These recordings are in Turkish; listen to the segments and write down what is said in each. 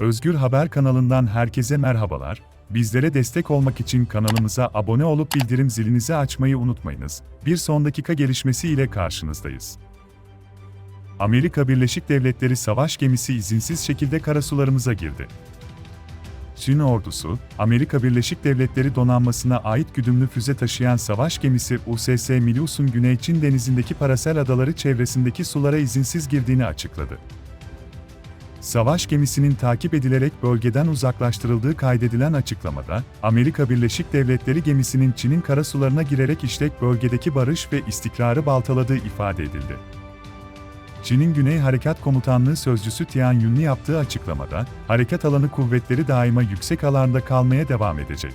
Özgür Haber kanalından herkese merhabalar. Bizlere destek olmak için kanalımıza abone olup bildirim zilinizi açmayı unutmayınız. Bir son dakika gelişmesi ile karşınızdayız. Amerika Birleşik Devletleri savaş gemisi izinsiz şekilde karasularımıza girdi. Çin ordusu, Amerika Birleşik Devletleri donanmasına ait güdümlü füze taşıyan savaş gemisi USS Milus'un Güney Çin denizindeki Parasel Adaları çevresindeki sulara izinsiz girdiğini açıkladı. Savaş gemisinin takip edilerek bölgeden uzaklaştırıldığı kaydedilen açıklamada, Amerika Birleşik Devletleri gemisinin Çin'in karasularına girerek işlek bölgedeki barış ve istikrarı baltaladığı ifade edildi. Çin'in Güney Harekat Komutanlığı Sözcüsü Tian Yunli yaptığı açıklamada, harekat alanı kuvvetleri daima yüksek alanda kalmaya devam edecek.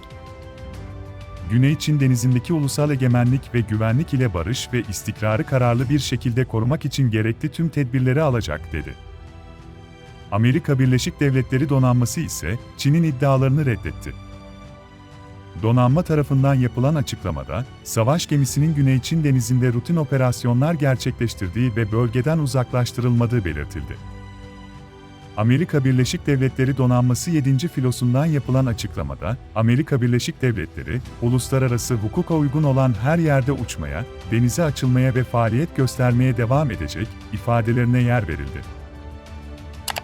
Güney Çin denizindeki ulusal egemenlik ve güvenlik ile barış ve istikrarı kararlı bir şekilde korumak için gerekli tüm tedbirleri alacak, dedi. Amerika Birleşik Devletleri donanması ise Çin'in iddialarını reddetti. Donanma tarafından yapılan açıklamada, savaş gemisinin Güney Çin denizinde rutin operasyonlar gerçekleştirdiği ve bölgeden uzaklaştırılmadığı belirtildi. Amerika Birleşik Devletleri Donanması 7. filosundan yapılan açıklamada, Amerika Birleşik Devletleri, uluslararası hukuka uygun olan her yerde uçmaya, denize açılmaya ve faaliyet göstermeye devam edecek ifadelerine yer verildi.